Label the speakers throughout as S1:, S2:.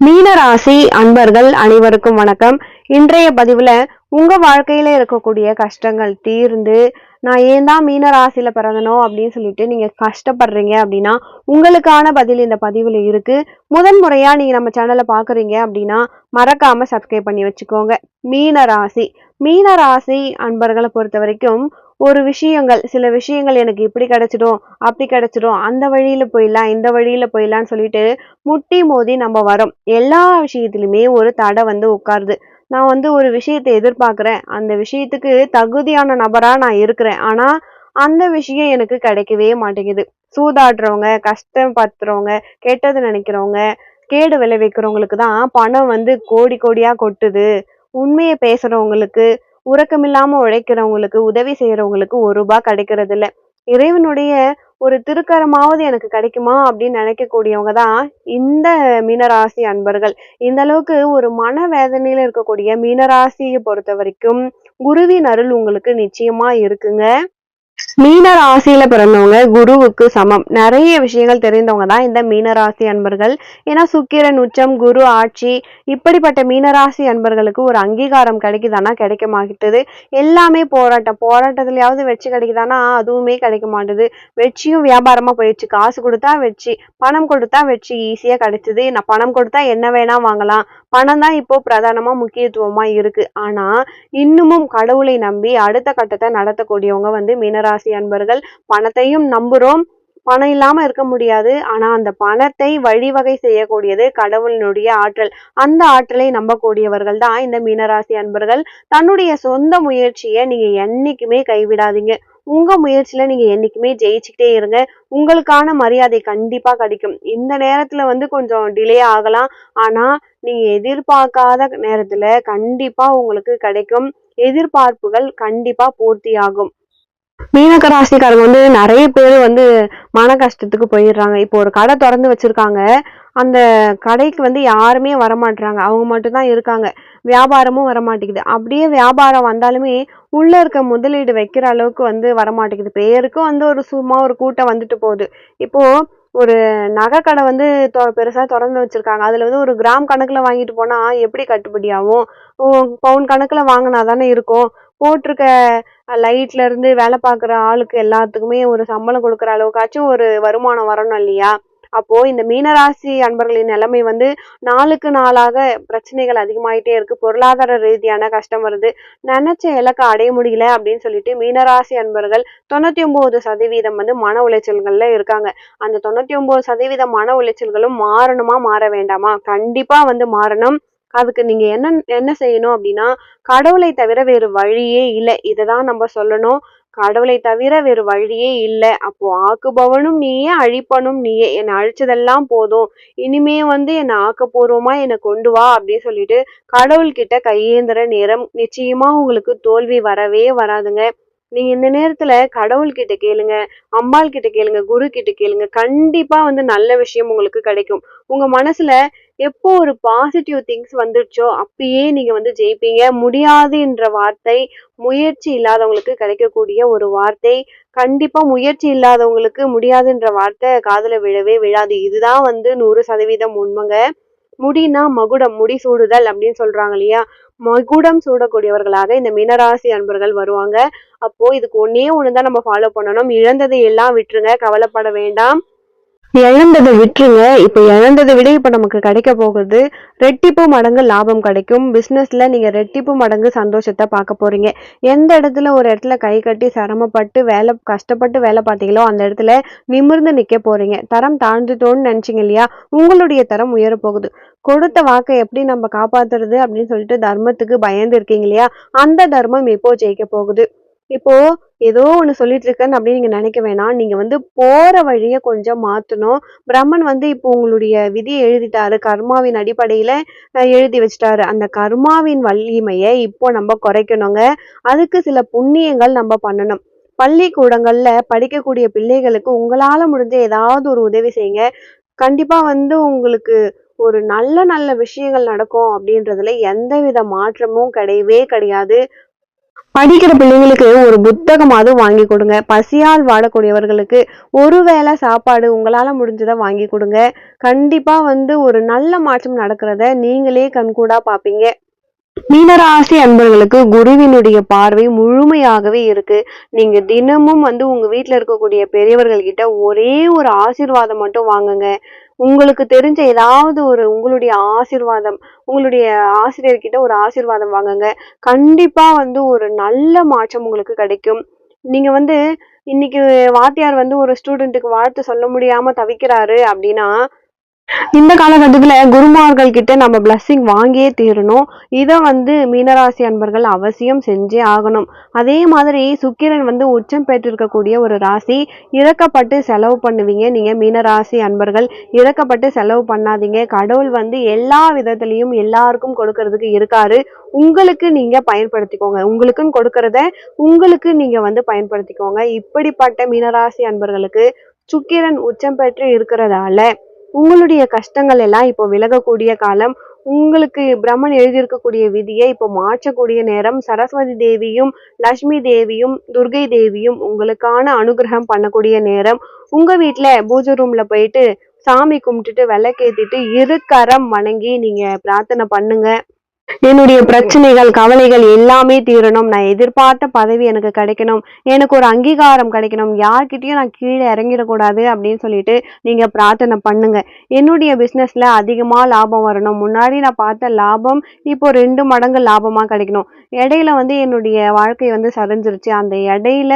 S1: மீனராசி அன்பர்கள் அனைவருக்கும் வணக்கம். இன்றைய பதிவுல உங்க வாழ்க்கையில இருக்கக்கூடிய கஷ்டங்கள் தீர்ந்து நான் ஏன் தான் மீன ராசியில பிறந்தனோ அப்படின்னு சொல்லிட்டு நீங்க கஷ்டப்படுறீங்க அப்படின்னா உங்களுக்கான பதில் இந்த பதிவுல இருக்கு. முதன் முறையா நீங்க நம்ம சேனலை பாக்குறீங்க அப்படின்னா மறக்காம சப்ஸ்கிரைப் பண்ணி வச்சுக்கோங்க. மீன ராசி மீன ராசி அன்பர்களை பொறுத்த வரைக்கும் ஒரு விஷயங்கள் சில விஷயங்கள் எனக்கு இப்படி கிடைச்சிடும் அப்படி கிடைச்சிடும் அந்த வழியில போயிடலாம் இந்த வழியில போயிடலாம்னு சொல்லிட்டு முட்டி மோதி நம்ம வரோம். எல்லா விஷயத்துலையுமே ஒரு தடை வந்து உட்காருது. நான் வந்து ஒரு விஷயத்தை எதிர்பார்க்குறேன். அந்த விஷயத்துக்கு தகுதியான நபராக நான் இருக்கிறேன். ஆனால் அந்த விஷயம் எனக்கு கிடைக்கவே மாட்டேங்குது. சூதாடுறவங்க கஷ்டப்படுத்துறவங்க கெட்டது நினைக்கிறவங்க கேடு விளைவிக்கிறவங்களுக்கு தான் பணம் வந்து கோடி கோடியாக கொட்டுது. உண்மையை பேசுகிறவங்களுக்கு உறக்கமில்லாம உழைக்கிறவங்களுக்கு உதவி செய்யறவங்களுக்கு ஒரு ரூபாய் கிடைக்கிறது இல்ல இறைவனுடைய ஒரு திருக்கரமாவது எனக்கு கிடைக்குமா அப்படின்னு நினைக்கக்கூடியவங்க தான் இந்த மீனராசி அன்பர்கள். இந்த அளவுக்கு ஒரு மன வேதனையில இருக்கக்கூடிய மீனராசியை பொறுத்த வரைக்கும் குருவின் அருள் உங்களுக்கு நிச்சயமா இருக்குங்க. மீன ராசியில பிறந்தவங்க குருவுக்கு சமம். நிறைய விஷயங்கள் தெரிந்தவங்க தான் இந்த மீனராசி அன்பர்கள். ஏன்னா சுக்கிரன் உச்சம் குரு ஆட்சி இப்படிப்பட்ட மீனராசி அன்பர்களுக்கு ஒரு அங்கீகாரம் கிடைக்குதானா கிடைக்க மாட்டுது. எல்லாமே போராட்டம். போராட்டத்திலயாவது வெற்றி கிடைக்குதானா அதுவுமே கிடைக்க மாட்டுது. வெற்றியும் வியாபாரமா போயிடுச்சு. காசு கொடுத்தா வெற்றி பணம் கொடுத்தா வெற்றி ஈஸியா கிடைச்சது. நான் பணம் கொடுத்தா என்ன வேணா வாங்கலாம். பணம் தான் இப்போ பிரதானமா முக்கியத்துவமா இருக்கு. ஆனா இன்னமும் கடவுளை நம்பி அடுத்த கட்டத்தை நடத்தக்கூடியவங்க வந்து மீனராசி அன்பர்கள். பணத்தையும் நம்புறோம். பணம் இல்லாம இருக்க முடியாது. ஆனா அந்த பணத்தை வழிவகை செய்யக்கூடியது கடவுளினுடைய ஆற்றல். அந்த ஆற்றலை நம்பக்கூடியவர்கள் தான் இந்த மீனராசி அன்பர்கள். தன்னுடைய சொந்த முயற்சியை நீங்க என்னைக்குமே கைவிடாதீங்க. உங்க முயற்சியில நீங்க என்னைக்குமே ஜெயிச்சுக்கிட்டே இருங்க. உங்களுக்கான மரியாதை கண்டிப்பா கிடைக்கும். இந்த நேரத்துல வந்து கொஞ்சம் டிலே ஆகலாம். ஆனா நீங்க எதிர்பார்க்காத நேரத்துல கண்டிப்பா உங்களுக்கு கிடைக்கும். எதிர்பார்ப்புகள் கண்டிப்பா பூர்த்தியாகும். மீனக்க ராசிக்காரங்க வந்து நிறைய பேர் வந்து மன கஷ்டத்துக்கு போயிடுறாங்க. இப்போ ஒரு கடை திறந்து வச்சிருக்காங்க. அந்த கடைக்கு வந்து யாருமே வரமாட்டுறாங்க அவங்க மட்டும்தான் இருக்காங்க. வியாபாரமும் வரமாட்டேங்குது. அப்படியே வியாபாரம் வந்தாலுமே உள்ளே இருக்க முதலீடு வைக்கிற அளவுக்கு வந்து வரமாட்டேங்குது. பேருக்கும் வந்து ஒரு சும்மா ஒரு கூட்டம் வந்துட்டு போகுது. இப்போது ஒரு நகை கடை வந்து தொ- பெருசாக திறந்து வச்சுருக்காங்க. அதில் வந்து ஒரு கிராம் கணக்கில் வாங்கிட்டு போனால் எப்படி கட்டுப்படி ஆகும்? பவுன் கணக்கில் வாங்கினா தானே இருக்கும். போட்டிருக்க லைட்லேருந்து வேலை பார்க்குற ஆளுக்கு எல்லாத்துக்குமே ஒரு சம்பளம் கொடுக்குற அளவுக்காச்சும் ஒரு வருமானம் வரணும் இல்லையா? அப்போ இந்த மீனராசி அன்பர்களின் நிலைமை வந்து நாளுக்கு நாளாக பிரச்சனைகள் அதிகமாயிட்டே இருக்கு. பொருளாதார ரீதியான கஷ்டம் வருது. நினைச்ச இலக்கை அடைய முடியல அப்படின்னு சொல்லிட்டு மீனராசி அன்பர்கள் தொண்ணூத்தி ஒன்பது சதவீதம் வந்து மன உளைச்சல்கள்ல இருக்காங்க. அந்த தொண்ணூத்தி ஒன்பது சதவீத மன உளைச்சல்களும் மாறணுமா மாற வேண்டாமா? கண்டிப்பா வந்து மாறணும். அதுக்கு நீங்க என்ன என்ன செய்யணும் அப்படின்னா கடவுளை தவிர வேறு வழியே இல்லை. இதை தான் நம்ம சொல்லணும். கடவுளை தவிர வேறு வழியே இல்லை. அப்போ ஆக்குபவனும் நீயே அழிப்பனும் நீயே. என்னை அழிச்சதெல்லாம் போதும். இனிமே வந்து என்னை ஆக்கப்பூர்வமா என்னை கொண்டு வா அப்படின்னு சொல்லிட்டு கடவுள்கிட்ட கையேந்திர நேரம் நிச்சயமா உங்களுக்கு தோல்வி வரவே வராதுங்க. நீங்க இந்த நேரத்துல கடவுள்கிட்ட கேளுங்க அம்பாள் கிட்ட கேளுங்க குரு கிட்ட கேளுங்க கண்டிப்பா வந்து நல்ல விஷயம் உங்களுக்கு கிடைக்கும். உங்க மனசுல எப்போ ஒரு பாசிட்டிவ் திங்ஸ் வந்துடுச்சோ அப்பயே நீங்க வந்து ஜெயிப்பீங்க. முடியாதுன்ற வார்த்தை முயற்சி இல்லாதவங்களுக்கு கிடைக்கக்கூடிய ஒரு வார்த்தை. கண்டிப்பா முயற்சி இல்லாதவங்களுக்கு முடியாதுன்ற வார்த்தை காதல விழவே விழாது. இதுதான் வந்து நூறு சதவீதம் உண்மைங்க. முடினா மகுடம் முடி சூடுதல் அப்படின்னு சொல்றாங்க இல்லையா? மகுடம் சூடக்கூடியவர்களாக இந்த மினராசி அன்பர்கள் வருவாங்க. அப்போ இதுக்கு ஒன்னே ஒண்ணுதான் நம்ம ஃபாலோ பண்ணணும். இழந்ததை எல்லாம் விட்டுருங்க. கவலைப்பட வேண்டாம். இழந்ததை விட்டுருங்க. இப்ப இழந்ததை விட இப்ப நமக்கு கிடைக்க போகுது. ரெட்டிப்பு மடங்கு லாபம் கிடைக்கும். பிசினஸ்ல நீங்க ரெட்டிப்பு மடங்கு சந்தோஷத்தை பார்க்க போறீங்க. எந்த இடத்துல ஒரு இடத்துல கை கட்டி சிரமப்பட்டு வேலை கஷ்டப்பட்டு வேலை பார்த்தீங்களோ அந்த இடத்துல நிமிர்ந்து நிக்க போறீங்க. தரம் தாழ்ந்துட்டோன்னு நினைச்சிங்க இல்லையா? உங்களுடைய தரம் உயரப்போகுது கொடுத்த வாக்கை எப்படி நம்ம காப்பாத்துறது அப்படின்னு சொல்லிட்டு தர்மத்துக்கு பயந்து இருக்கீங்க இல்லையா? அந்த தர்மம் இப்போ ஜெயிக்க போகுது. இப்போ ஏதோ ஒன்று சொல்லிட்டு இருக்கேன்னு அப்படின்னு நீங்க நினைக்க வேணாம். நீங்க வந்து போற வழிய கொஞ்சம் மாத்தணும். பிரம்மன் வந்து இப்போ உங்களுடைய விதியை எழுதிட்டாரு. கர்மாவின் அடிப்படையில எழுதி வச்சிட்டாரு. அந்த கர்மாவின் வலிமையை இப்போ நம்ம குறைக்கணுங்க. அதுக்கு சில புண்ணியங்கள் நம்ம பண்ணணும். பள்ளிக்கூடங்கள்ல படிக்கக்கூடிய பிள்ளைகளுக்கு உங்களால முடிஞ்ச ஏதாவது ஒரு உதவி செய்யுங்க. கண்டிப்பா வந்து உங்களுக்கு ஒரு நல்ல நல்ல விஷயங்கள் நடக்கும் அப்படின்றதுல எந்தவித மாற்றமும் கிடையவே கிடையாது. படிக்கிற பிள்ளைங்களுக்கு ஒரு புத்தகமாவது வாங்கி கொடுங்க. பசியால் வாடக்கூடியவர்களுக்கு ஒருவேளை சாப்பாடு உங்களால் முடிஞ்சதை வாங்கி கொடுங்க. கண்டிப்பாக வந்து ஒரு நல்ல மாற்றம் நடக்கிறத நீங்களே கண்கூடாக பார்ப்பீங்க மீனராசி அன்பர்களுக்கு குருவினுடைய பார்வை முழுமையாகவே இருக்கு. நீங்க தினமும் வந்து உங்க வீட்டில் இருக்கக்கூடிய பெரியவர்கள் கிட்ட ஒரே ஒரு ஆசீர்வாதம் மட்டும் வாங்குங்க. உங்களுக்கு தெரிஞ்ச ஏதாவது ஒரு உங்களுடைய ஆசிர்வாதம் உங்களுடைய ஆசிரியர்கிட்ட ஒரு ஆசீர்வாதம் வாங்குங்க. கண்டிப்பா வந்து ஒரு நல்ல மாற்றம் உங்களுக்கு கிடைக்கும். நீங்க வந்து இன்னைக்கு வாத்தியார் வந்து ஒரு ஸ்டூடெண்ட்டுக்கு வாழ்த்து சொல்ல முடியாம தவிக்கிறாரு அப்படின்னா இந்த காலகட்டத்தில் குருமார்கள் கிட்ட நம்ம பிளஸ்ஸிங் வாங்கியே தீரணும். இதை வந்து மீனராசி அன்பர்கள் அவசியம் செஞ்சே ஆகணும். அதே மாதிரி சுக்கிரன் வந்து உச்சம் பெற்றிருக்கக்கூடிய ஒரு ராசி இறக்கப்பட்டு செலவு பண்ணுவீங்க. நீங்கள் மீனராசி அன்பர்கள் இறக்கப்பட்டு செலவு பண்ணாதீங்க. கடவுள் வந்து எல்லா விதத்துலையும் எல்லாருக்கும் கொடுக்கறதுக்கு இருக்காரு. உங்களுக்கு நீங்கள் பயன்படுத்திக்கோங்க. உங்களுக்குன்னு கொடுக்கறத உங்களுக்கு நீங்கள் வந்து பயன்படுத்திக்கோங்க. இப்படிப்பட்ட மீனராசி அன்பர்களுக்கு சுக்கிரன் உச்சம் பெற்று இருக்கிறதால உங்களுடைய கஷ்டங்கள் எல்லாம் இப்போ விலகக்கூடிய காலம் உங்களுக்கு பிரம்மன் எழுதியிருக்கக்கூடிய விதியை இப்போ மாற்றக்கூடிய நேரம் சரஸ்வதி தேவியும் லட்சுமி தேவியும் துர்கை தேவியும் உங்களுக்கான அனுகிரகம் பண்ணக்கூடிய நேரம். உங்க வீட்டில் பூஜை ரூம்ல போயிட்டு சாமி கும்பிட்டுட்டு விளக்கேத்திட்டு இரு கரம் வணங்கி நீங்க பிரார்த்தனை பண்ணுங்க. என்னுடைய பிரச்சனைகள் கவலைகள் எல்லாமே தீரணும். நான் எதிர்பார்த்த பதவி எனக்கு கிடைக்கணும். எனக்கு ஒரு அங்கீகாரம் கிடைக்கணும். யார்கிட்டயும் நான் கீழே இறங்கிடக்கூடாது அப்படின்னு சொல்லிட்டு நீங்க பிரார்த்தனை பண்ணுங்க. என்னுடைய பிசினஸ்ல அதிகமா லாபம் வரணும். முன்னாடி நான் பார்த்த லாபம் இப்போ ரெண்டு மடங்கு லாபமா கிடைக்கணும். இடையில வந்து என்னுடைய வாழ்க்கை வந்து சரிஞ்சிருச்சு. அந்த இடையில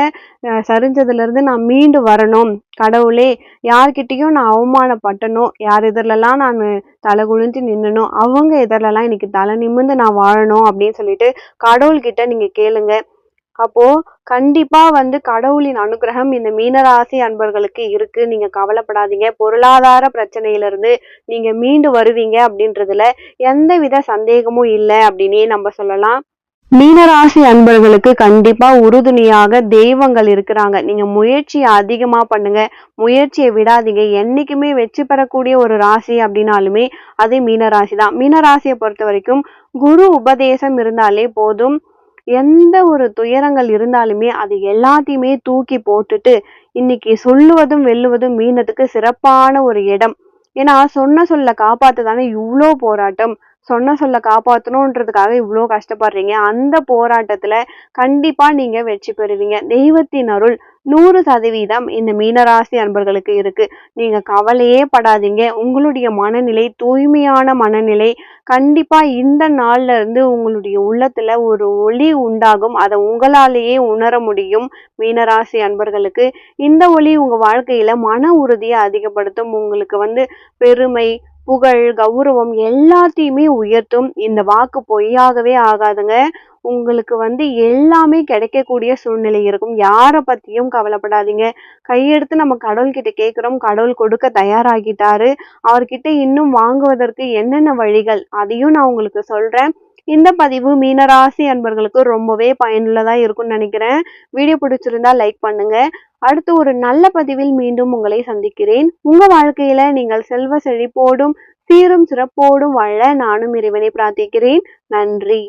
S1: சரிஞ்சதுல இருந்து நான் மீண்டு வரணும். கடவுளே யார்கிட்டயும் நான் அவமானப்பட்டனும் யார் எதிரிலலாம் நான் தலை குனிஞ்சு நின்னனும் அவங்க எதிரிலலாம் இன்னைக்கு தலை நிமிர்ந்து நான் வாழணும் அப்படின்னு சொல்லிட்டு கடவுள்கிட்ட நீங்க கேளுங்க. அப்போ கண்டிப்பா வந்து கடவுளின் அனுகிரகம் இந்த மீனராசி அன்பர்களுக்கு இருக்கு. நீங்க கவலைப்படாதீங்க. பொருளாதார பிரச்சனையில இருந்து நீங்க மீண்டு வருவீங்க அப்படின்றதுல எந்தவித சந்தேகமும் இல்லை அப்படின்னே நம்ம சொல்லலாம். மீனராசி அன்பர்களுக்கு கண்டிப்பா உறுதுணையாக தெய்வங்கள் இருக்கிறாங்க. நீங்க முயற்சியை அதிகமா பண்ணுங்க. முயற்சியை விடாதீங்க. என்னைக்குமே வெற்றி பெறக்கூடிய ஒரு ராசி அப்படின்னாலுமே அது மீனராசி தான். மீனராசியை பொறுத்த வரைக்கும் குரு உபதேசம் இருந்தாலே போதும். எந்த ஒரு துயரங்கள் இருந்தாலுமே அது எல்லாத்தையுமே தூக்கி போட்டுட்டு இன்னைக்கு சொல்லுவதும் வெல்லுவதும் மீனத்துக்கு சிறப்பான ஒரு இடம். ஏன்னா சொன்ன சொல்ல காப்பாத்து தானே இவ்வளோ போராட்டம். சொன்ன சொல்ல காப்பாற்றணுன்றதுக்காக இவ்வளோ கஷ்டப்படுறீங்க. அந்த போராட்டத்தில் கண்டிப்பாக நீங்கள் வெற்றி பெறுவீங்க. தெய்வத்தின் அருள் நூறு சதவீதம் இந்த மீனராசி அன்பர்களுக்கு இருக்கு. நீங்க கவலையே படாதீங்க. உங்களுடைய மனநிலை தூய்மையான மனநிலை கண்டிப்பா இந்த நாள்ல இருந்து உங்களுடைய உள்ளத்துல ஒரு ஒளி உண்டாகும். அதை உங்களாலேயே உணர முடியும் மீனராசி அன்பர்களுக்கு. இந்த ஒளி உங்க வாழ்க்கையில மன உறுதியை அதிகப்படுத்தும். உங்களுக்கு வந்து பெருமை புகழ் கௌரவம் எல்லாத்தையுமே உயர்த்தும். இந்த வாக்கு பொய்யாகவே ஆகாதுங்க. உங்களுக்கு வந்து எல்லாமே கிடைக்கக்கூடிய சூழ்நிலை இருக்கும். யாரை பத்தியும் கவலைப்படாதீங்க. கையெடுத்து நம்ம கடவுள்கிட்ட கேட்குறோம். கடவுள் கொடுக்க தயாராகிட்டாரு. அவர்கிட்ட இன்னும் வாங்குவதற்கு என்னென்ன வழிகள்? அதையும் நான் உங்களுக்கு சொல்கிறேன் இந்த பதிவு மீனராசி அன்பர்களுக்கு ரொம்பவே பயனுள்ளதாக இருக்கும்னு நினைக்கிறேன். வீடியோ பிடிச்சிருந்தா லைக் பண்ணுங்கள் அடுத்து ஒரு நல்ல பதிவில் மீண்டும் உங்களை சந்திக்கிறேன். உங்க வாழ்க்கையில நீங்கள் செல்வ செழிப்போடும் சீரும் சிறப்போடும் வாழ நானும் இறைவனை பிரார்த்திக்கிறேன். நன்றி.